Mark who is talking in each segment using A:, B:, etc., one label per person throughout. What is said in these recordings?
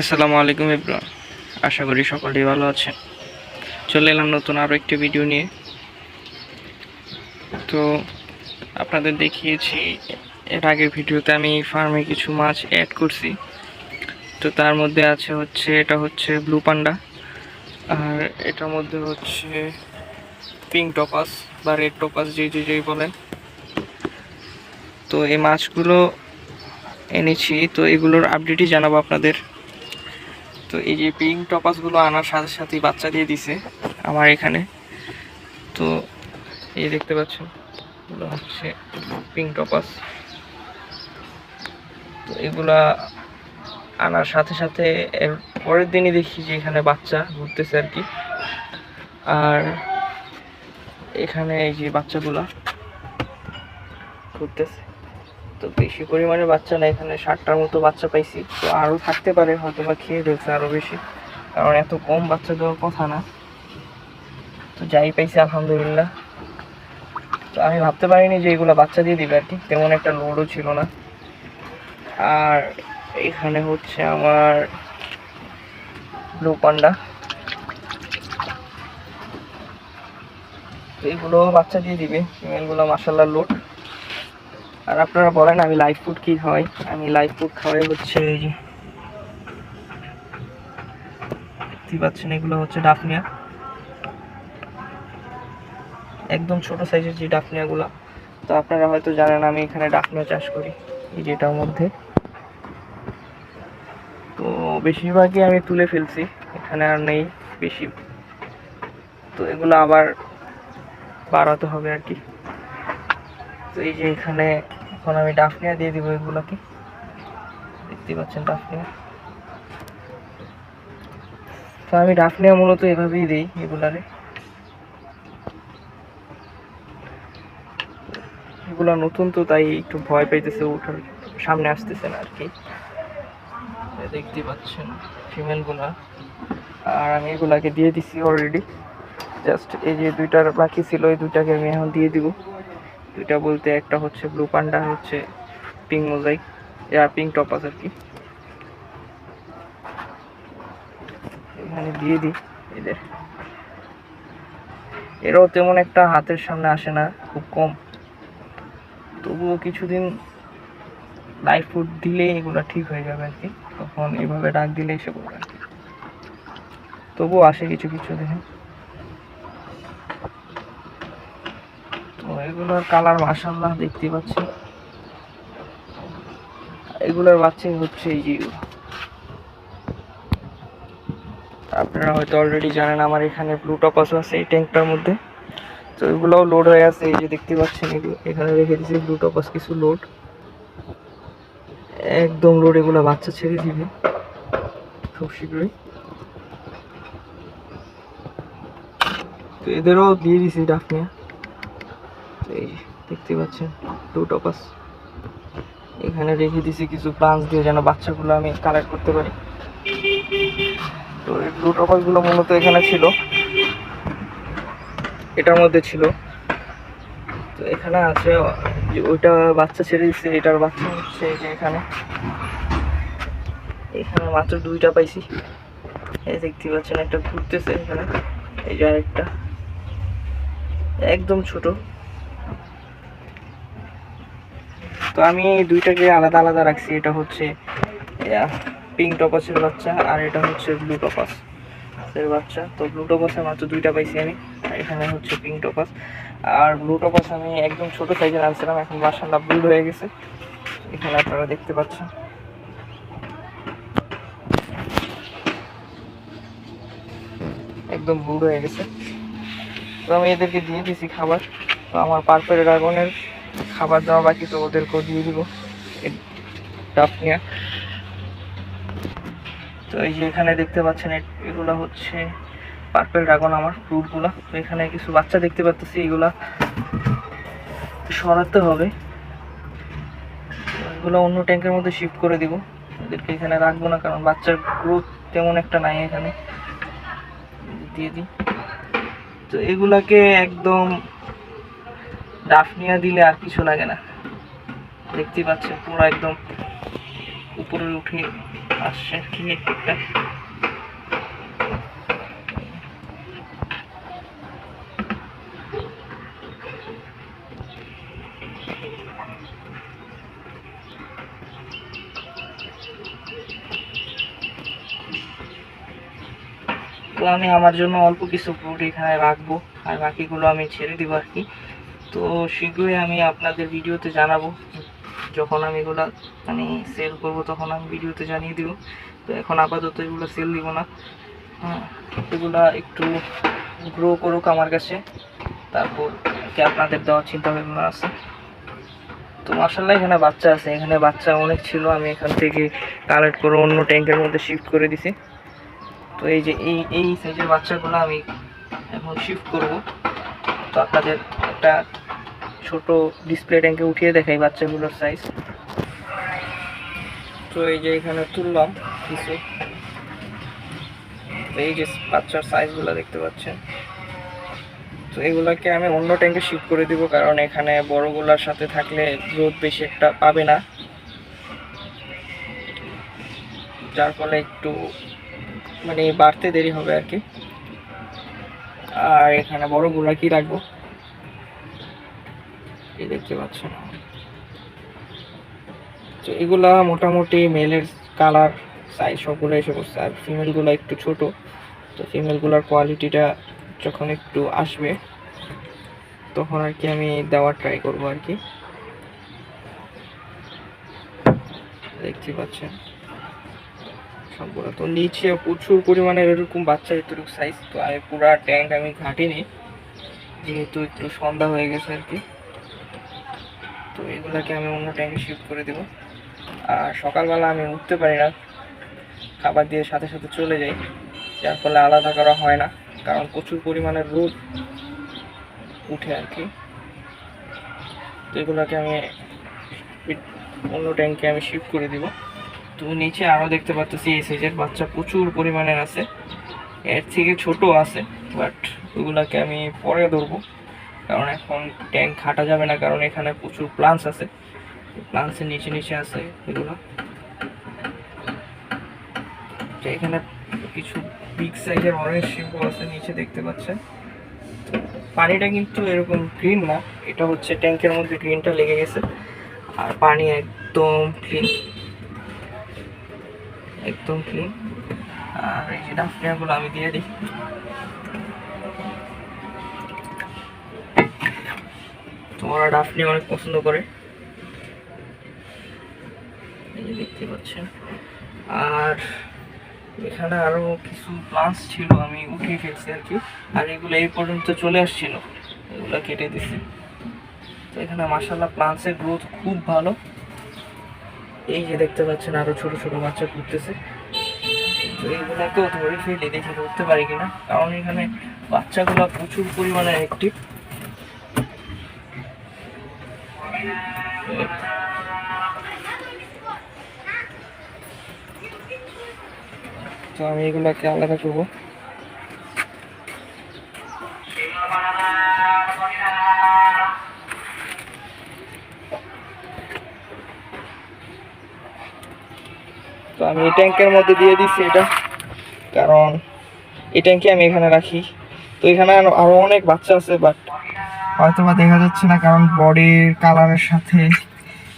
A: আসসালামু আলাইকুম ইব্রাহিম আশা করি সকলেই ভালো আছেন। চলে এলাম নতুন আরও একটি ভিডিও নিয়ে। তো আপনাদের দেখিয়েছি, এর আগের ভিডিওতে আমি ফার্মে কিছু মাছ অ্যাড করছি। তো তার মধ্যে আছে হচ্ছে, এটা হচ্ছে ব্লু পান্ডা আর এটার মধ্যে হচ্ছে পিঙ্ক টপাস বা রেড টপাস যে যে যেই বলেন। তো এই মাছগুলো এনেছি, তো এগুলোর আপডেটই জানাব আপনাদের। তো এই যে পিঙ্ক টপাসগুলো আনার সাথে সাথেই বাচ্চা দিয়ে দিছে আমার এখানে। তো এই দেখতে পাচ্ছেন, এগুলো হচ্ছে পিঙ্ক টপাস তো এগুলা আনার সাথে সাথে এর পরের দিনই দেখি যে এখানে বাচ্চা ঘুরতেছে আর কি। আর এখানে এই যে বাচ্চাগুলা ঘুরতেছে। তো বেশি পরিমাণে বাচ্চা না এখানে ষাটটার মতো বাচ্চা পাইছি। তো আরও থাকতে পারে, হয়তো বা খেয়ে ফেলছে আরও বেশি। কারণ এত কম বাচ্চা দেওয়ার কথা না। তো যাই পাইছি, আলহামদুলিল্লাহ। তো আমি ভাবতে পারিনি যে এগুলো বাচ্চা দিয়ে দিবে আর কি, তেমন একটা লোডও ছিল না। আর এখানে হচ্ছে আমার ব্লু পান্ডা এগুলো বাচ্চা দিয়ে দিবে ফিমেলগুলো মাসাল্লাহ লোড আর আপনারা বলেন, আমি লাইফ ফুড কি খাওয়াই? আমি লাইফ ফুড খাওয়াই হচ্ছে এই যে দেখতে পাচ্ছেন, এগুলো হচ্ছে ডাফনিয়া। একদম ছোট সাইজের যে ডাফনিয়াগুলো। তো আপনারা হয়তো জানেন, আমি এখানে ডাফনিয়া চাষ করি, এই যেটার মধ্যে। তো বেশিরভাগই আমি তুলে ফেলছি, এখানে আর নেই বেশি। তো এগুলো আবার বাড়াতে হবে আর কি। তো এই যে এখানে এখন আমি ডাফনিয়া দিয়ে দিব এগুলোকে। দেখতে পাচ্ছেন ডাফনিয়া। তো আমি ডাফনিয়া মূলত এভাবেই দিই এগুলারে। এগুলো নতুন তো, তাই একটু ভয় পাইতেছে ওঠার সামনে আসতেছে না আর কি দেখতে পাচ্ছেন ফিমেলগুলা। আর আমি এগুলাকে দিয়ে দিছি অলরেডি জাস্ট এই যে দুইটার বাকি ছিল, এই দুইটাকে আমি এখন দিয়ে দিব। দুইটা বলতে একটা হচ্ছে ব্লু পান্ডা হচ্ছে পিঙ্ক মোজাইক আর পিঙ্ক টপাস আর কি। এখানে দিয়ে দিই এদের এরাও তেমন একটা হাতের সামনে আসে না, খুব কম। তবুও কিছুদিন লাইফ ফুড দিলে এগুলো ঠিক হয়ে যাবে আর কি। তখন এভাবে ডাক দিলে এসে পড়বে তবুও আসে কিছু কিছু দেখেন এগুলোর কালার মাসাল্লাহ দেখতে পাচ্ছি। এগুলোর বাচ্চাই হচ্ছে এই যে। আপনারা হয়তো অলরেডি জানেন আমার এখানে ব্লু আছে এই ট্যাঙ্কটার মধ্যে। তো এগুলোও লোড হয়ে আছে, এই যে দেখতে পাচ্ছেন এগুলো। এখানে রেখে দিয়েছি ব্লু টপাস কিছু লোড একদম লোড এগুলো বাচ্চা ছেড়ে দিবে। খুব শীঘ্রই। তো এদেরও দিয়ে দিছি ডাফনিয়া তো এই দেখতে পাচ্ছেন ব্লু টপাস। এখানে রেখে দিছি কিছু প্লান্স দিয়ে যেন বাচ্চাগুলো আমি কালেক্ট করতে পারি। তো এই ব্লু টপাসগুলো মূলত এখানে ছিল। এটার মধ্যে ছিল। তো এখানে আছে, ওইটা বাচ্চা ছেড়ে দিচ্ছে, এটার বাচ্চা হচ্ছে যে এখানে। এখানে মাত্র দুইটা পাইছি। এই দেখতে পাচ্ছেন, একটা ঘুরতেছে এখানে। এই যে আরেকটা। একদম ছোট। তো আমি দুইটাকে আলাদা আলাদা রাখছি। এটা হচ্ছে পিঙ্ক টপাসের বাচ্চা আর এটা হচ্ছে ব্লু টপাস এর বাচ্চা। তো ব্লু টপাসে মাত্র দুইটা পাইছি আমি এখানে হচ্ছে পিঙ্ক টপাস আর ব্লু টপাস আমি একদম ছোট সাইজের আনছিলাম, এখন মার্শাল্লাহ ব্লু হয়ে গেছে। এখানে আপনারা দেখতে পাচ্ছেন। একদম ব্লু হয়ে গেছে। তো আমি এদেরকে দিয়ে দিছি খাবার। তো আমার পার্পেল ড্রাগনের খাবার দেওয়া বাকি তো ওদেরকেও দিয়ে দিব। তো এই যে এখানে দেখতে পাচ্ছেন এগুলা হচ্ছে পার্পেল ড্রাগন আমার ফ্রুটগুলা তো এখানে কিছু বাচ্চা দেখতে পাচ্ছি এগুলা সরাতে হবে। এগুলো অন্য ট্যাঙ্কের মধ্যে শিফট করে দিব। ওদেরকে এখানে রাখব না, কারণ বাচ্চার গ্রোথ তেমন একটা নাই এখানে। দিয়ে দিই। তো এগুলাকে একদম ডাফনিয়া দিলে আর কিছু লাগে না। দেখতেই পাচ্ছেন পুরো একদম উপরে উঠে আসছে কি একটা। তো আমি আমার জন্য অল্প কিছু ফ্রুট এখানে রাখব। আর বাকিগুলো আমি ছেড়ে দিব আর কি। তো শীঘ্রই আমি আপনাদের ভিডিওতে জানাব। যখন আমি এগুলো মানে সেল করব, তখন আমি ভিডিওতে জানিয়ে দিব। তো এখন আপাতত এগুলো সেল দিব না। হ্যাঁ এগুলা একটু গ্রো করুক আমার কাছে। তারপর কি আপনাদের দেওয়ার চিন্তা ভাবনা আছে? তো মার্শাল্লাহ এখানে বাচ্চা আছে। এখানে বাচ্চা অনেক ছিল। আমি এখান থেকে কালেক্ট করে অন্য ট্যাঙ্কের মধ্যে শিফট করে দিছি। তো এই যে, এই এই সাইজের বাচ্চাগুলো আমি এখন শিফট করব। তো আপনাদের একটা ছোট ডিসপ্লে ট্যাঙ্কে উঠিয়ে দেখাই বাচ্চাগুলোর সাইজ তো এই যে এখানে তুললাম কিছু। এই যে বাচ্চার সাইজগুলো দেখতে পাচ্ছেন। তো এগুলাকে আমি অন্য ট্যাঙ্কে শিফট করে দিব কারণ এখানে বড়গুলার সাথে থাকলে গ্রোথ বেশি একটা পাবে না। যার ফলে একটু মানে বাড়তে দেরি হবে আর কি। আর এখানে বড়গুলা কি রাখব? এই দেখতে পাচ্ছেন তো এগুলা মোটামুটি মেলের কালার সাইজ সবগুলো এসে করছে আর ফিমেলগুলো একটু ছোট। তো ফিমেলগুলোর কোয়ালিটিটা যখন একটু আসবে, তখন আর কি আমি দেওয়ার ট্রাই করব আর কি। দেখতে পাচ্ছেন? সবগুলো তো নিচে প্রচুর পরিমাণের এরকম বাচ্চা এতটুকু সাইজ তো আমি পুরা ট্যাঙ্ক আমি ঘাটিনি। যেহেতু একটু সন্ধ্যা হয়ে গেছে আর কি। তো এগুলাকে আমি অন্য ট্যাঙ্কে শিফট করে দেবো। আর সকালবেলা আমি উঠতে পারি না। খাবার দিয়ে সাথে সাথে চলে যাই। যার ফলে আলাদা করা হয় না। কারণ প্রচুর পরিমাণে রোদ উঠে আর কি। তো এগুলোকে আমি অন্য ট্যাঙ্কে আমি শিফট করে দিব। তো নিচে আরও দেখতে পাচ্ছি এই সাইজের বাচ্চা প্রচুর পরিমাণের আছে। এর থেকে ছোট আছে বাট ওগুলাকে আমি পরে ধরবো। কারণ এখন ট্যাঙ্ক খাটা যাবে না, কারণ এখানে প্রচুর প্লান্টস আছে। প্লান্টসের নিচে নিচে আছে এগুলো। এখানে কিছু বিগ সাইজের অরেঞ্জ শিপও আছে, নিচে দেখতে পাচ্ছেন। পানিটা কিন্তু এরকম গ্রিন না, এটা হচ্ছে ট্যাঙ্কের মধ্যে গ্রিনটা লেগে গেছে। আর পানি একদম ক্লিন একদম ক্লিন আর এই যে ডাফনিয়াগুলো আমি দিয়ে দিই। তোমরা ডাফনি অনেক পছন্দ করে। দেখতে পাচ্ছেন। আর এখানে আরও কিছু প্লান্টস ছিল, আমি উঠিয়ে ফেলছি আর কি। আর এগুলো এই পর্যন্ত চলে আসছিল, এগুলো কেটে দিছি। তো এখানে মাসাল্লাহ প্লান্টসের গ্রোথ খুব ভালো। এই যে দেখতে পাচ্ছেন, আরও ছোট ছোট বাচ্চা ঘুরতেছে। তো এইগুলোকেও ধরে ফেলি, দেখি ধরতে পারি কিনা। কারণ এখানে বাচ্চাগুলো প্রচুর পরিমাণে অ্যাক্টিভ তো আমি এগুলাকে আলাদা করব। তো আমি এই ট্যাঙ্কের মধ্যে দিয়ে দিচ্ছি এটা, কারণ এই ট্যাঙ্কে আমি এখানে রাখি। তো এখানে আরও আরও অনেক বাচ্চা আছে বাট হয়তো বা দেখা যাচ্ছে না, কারণ বডির কালারের সাথে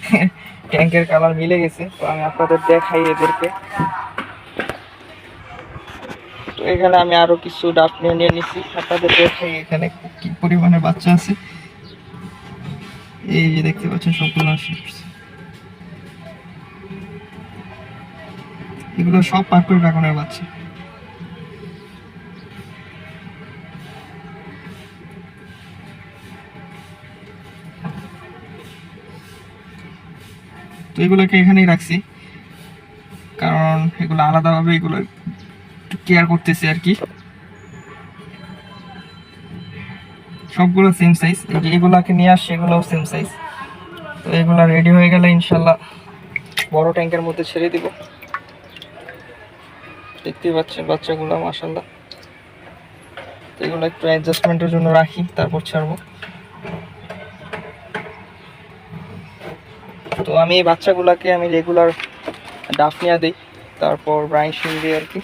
A: ট্যাঙ্কের কালার মিলে গেছে। তো আমি আপনাদের দেখাই এদেরকে। তো এখানে আমি আরও কিছু ডাব নিয়ে নিয়ে নিচ্ছি। আপনাদের দেখাই এখানে কি পরিমাণে বাচ্চা আছে। এই যে দেখতে পাচ্ছেন সবগুলো এগুলো সব পার্পল ড্রাগনের বাচ্চা। তো এগুলোকে এখানেই রাখছি। কারণ এগুলো আলাদাভাবে এগুলো একটু কেয়ার করতেছি আর কি। সবগুলো সেম সাইজ এগুলোকে নিয়ে আসছি, এগুলোও সেম সাইজ তো এগুলো রেডি হয়ে গেলে ইনশাল্লাহ বড় ট্যাঙ্কের মধ্যে ছেড়ে দিব। দেখতেই পাচ্ছেন বাচ্চাগুলো মাসাল্লাহ তো এগুলো একটু অ্যাডজাস্টমেন্টের জন্য রাখি, তারপর ছাড়বো। তো আমি এই বাচ্চাগুলোকে আমি রেগুলার ডাফনিয়া দিই, তারপর ব্রাইন শিল দিয়ে আর কি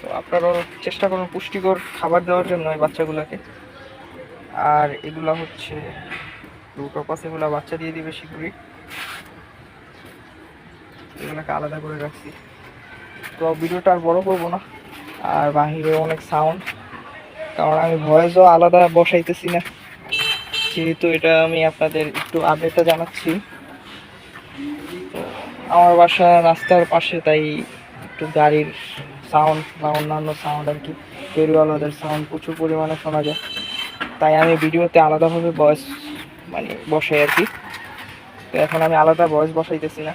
A: তো আপনারাও চেষ্টা করুন পুষ্টিকর খাবার দেওয়ার জন্য এই বাচ্চাগুলোকে। আর এগুলো হচ্ছে রুটোপাস এগুলো বাচ্চা দিয়ে দিবে শীঘ্রই এগুলোকে আলাদা করে রাখছি। তো ভিডিওটা আর বড় করব না, আর বাহিরে অনেক সাউন্ড কারণ আমি ভয়েসও আলাদা বসাইতেছি না। যেহেতু এটা আমি আপনাদের একটু আপডেটটা জানাচ্ছি। আমার বাসা রাস্তার পাশে, তাই একটু গাড়ির সাউন্ড বা অন্যান্য সাউন্ড আর কি ফেরিওয়ালাদের সাউন্ড প্রচুর পরিমাণে শোনা যায়। তাই আমি ভিডিওতে আলাদাভাবে ভয়েস মানে বসাই আর কি। তো এখন আমি আলাদা ভয়েস বসাইতেছি না।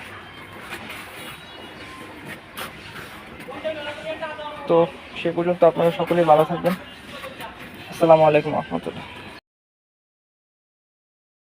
A: তো সে পর্যন্ত আপনারা সকলেই ভালো থাকবেন। আসসালামু আলাইকুম রহমতুল্লাহ।